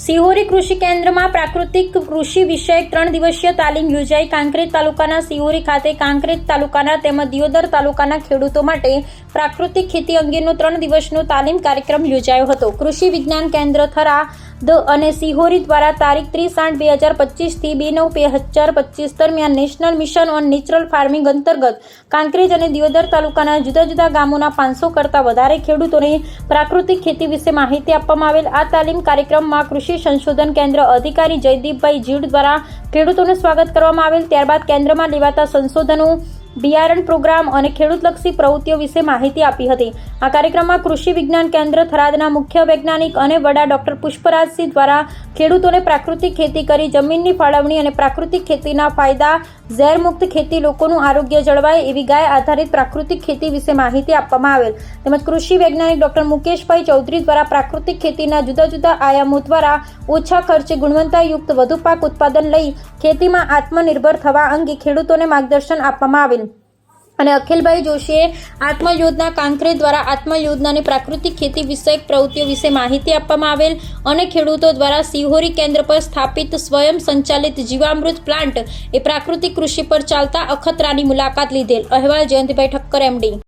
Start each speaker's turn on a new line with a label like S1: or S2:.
S1: સિહોરી કૃષિ કેન્દ્રમાં પ્રાકૃતિક કૃષિ વિષયક ત્રણ દિવસીય તાલીમ યોજાઈ. કાંકરેજ તાલુકાના સિહોરી ખાતે કાંકરેજ તાલુકાના તેમજ દિયોદર તાલુકાના ખેડૂતો માટે પ્રાકૃતિક ખેતી અંગેનો ત્રણ દિવસનો તાલીમ કાર્યક્રમ યોજાયો હતો. કૃષિ વિજ્ઞાન કેન્દ્ર થરા દ અને સિહોરી દ્વારા તારીખ ત્રીસ આઠ બે હજાર પચીસથી બે નવ બે હજાર પચીસ દરમિયાન national mission on natural farming અંતર્ગત કાંકરેજ અને દિયોદર તાલુકાના જુદા જુદા ગામોના પાંચસો કરતાં વધારે ખેડૂતોને પ્રાકૃતિક ખેતી વિશે માહિતી આપવામાં આવેલ. આ તાલીમ કાર્યક્રમમાં કૃષિ સંશોધન કેન્દ્ર અધિકારી જયદીપભાઈ જીડ દ્વારા ખેડૂતોનું સ્વાગત કરવામાં આવેલ. ત્યારબાદ કેન્દ્રમાં લેવાતા સંશોધનો બિયારણ પ્રોગ્રામ અને ખેડૂતલક્ષી પ્રવૃત્તિઓ વિશે માહિતી આપી હતી. આ કાર્યક્રમમાં કૃષિ વિજ્ઞાન કેન્દ્ર, થરાદના મુખ્ય વૈજ્ઞાનિક અને વડા ડોક્ટર પુષ્પરાજસિંહ દ્વારા ખેડૂતોને પ્રાકૃતિક ખેતી કરી, જમીનની ફાળવણી અને પ્રાકૃતિક ખેતીના ફાયદા, ઝેરમુક્ત ખેતી, લોકોનું આરોગ્ય જળવાય એવી ગાય આધારિત પ્રાકૃતિક ખેતી વિશે માહિતી આપવામાં આવેલ. તેમજ કૃષિ વૈજ્ઞાનિક ડોક્ટર મુકેશભાઈ ચૌધરી દ્વારા પ્રાકૃતિક ખેતીના જુદા જુદા આયામો દ્વારા ઓછા ખર્ચે ગુણવત્તાયુક્ત વધુ પાક ઉત્પાદન લઈ ખેતીમાં આત્મનિર્ભર થવા અંગે ખેડૂતોને માર્ગદર્શન આપવામાં આવેલ. અને અખિલભાઈ જોશીએ આત્મયોજના કાંકરે દ્વારા આત્મયોજનાની પ્રાકૃતિક ખેતી વિષયક પ્રવૃત્તિઓ વિશે માહિતી આપવામાં આવેલ અને ખેડૂતો દ્વારા સિહોરી કેન્દ્ર પર સ્થાપિત સ્વયં સંચાલિત જીવામૃત પ્લાન્ટ એ પ્રાકૃતિક કૃષિ પર ચાલતા અખતરાની મુલાકાત લીધેલ. અહેવાલ જયંતિભાઈ ઠક્કર એમડી